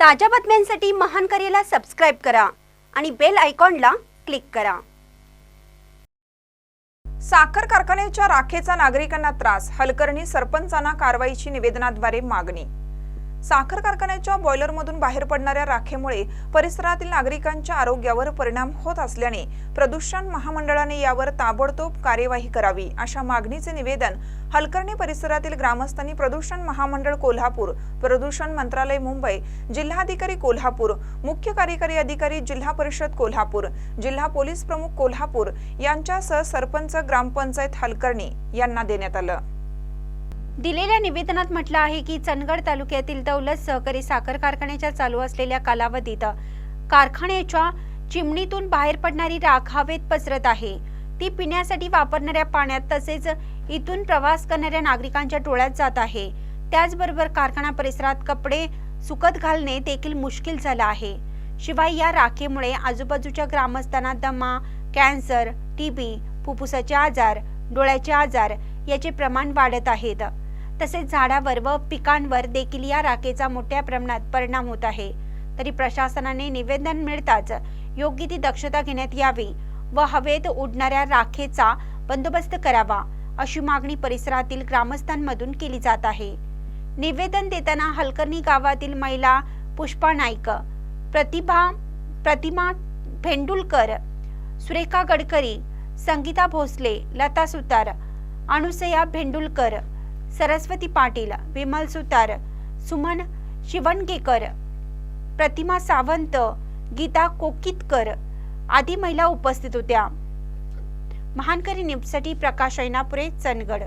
ताज्या बातम्यांसाठी महान करेला सबस्क्राईब करा आणि बेल आयकॉनला क्लिक करा. साखर कारखान्याच्या राखेचा नागरिकांना त्रास हलकर्णी सरपंचांना कारवाईची निवेदनाद्वारे मागणी साखर कारखान्याच्या बॉयलरमधून बाहेर पडणाऱ्या राखेमुळे परिसरातील नागरिकांच्या आरोग्यावर परिणाम होत असल्याने प्रदूषण महामंडळाने यावर ताबडतोब कार्यवाही करावी अशा मागणीचे निवेदन हलकर्णी परिसरातील ग्रामस्थांनी प्रदूषण महामंडळ कोल्हापूर प्रदूषण मंत्रालय मुंबई जिल्हाधिकारी कोल्हापूर मुख्य कार्यकारी अधिकारी जिल्हा परिषद कोल्हापूर जिल्हा पोलीस प्रमुख कोल्हापूर यांच्यासह सरपंच ग्रामपंचायत हलकर्णी यांना देण्यात आलं. दिलेल्या निवेदनात म्हटलं आहे की चंदगड तालुक्यातील दौलत सहकारी साखर कारखान्याच्या चालू असलेल्या कालावधीत कारखान्याच्या चिमणीतून बाहेर पडणारी राख हवेत पसरत आहे. ती पिण्यासाठी वापरणाऱ्या पाण्यात तसेच इथून प्रवास करणाऱ्या नागरिकांच्या डोळ्यात जात आहे. त्याचबरोबर कारखाना परिसरात कपडे सुकत घालणे देखील मुश्किल झालं आहे. शिवाय या राखेमुळे आजूबाजूच्या ग्रामस्थांना दमा कॅन्सर टीबी फुफ्फुसाचे आजार डोळ्याचे आजार याचे प्रमाण वाढत आहेत. तसेच झाडावर व पिकांवर देखील या राखेचा मोठ्या प्रमाणात परिणाम होत आहे. तरी प्रशासनाने निवेदन मिळताच योग्य ती दक्षता घेण्यात यावी व हवेत उडणाऱ्या राखेचा बंदोबस्त करावा अशी मागणी परिसरातील ग्रामस्थांमधून केली जात आहे. निवेदन देताना हलकर्णी गावातील महिला पुष्पा नाईक प्रतिभा प्रतिमा भेंडुलकर सुरेखा गडकरी संगीता भोसले लता सुतार अनुसया भेंडुलकर सरस्वती पाटील विमल सुतार सुमन शिवणगेकर प्रतिमा सावंत गीता कोकितकर आदी महिला उपस्थित होत्या. महानकरी न्यूजसाठी प्रकाश ऐनापुरे चंदगड.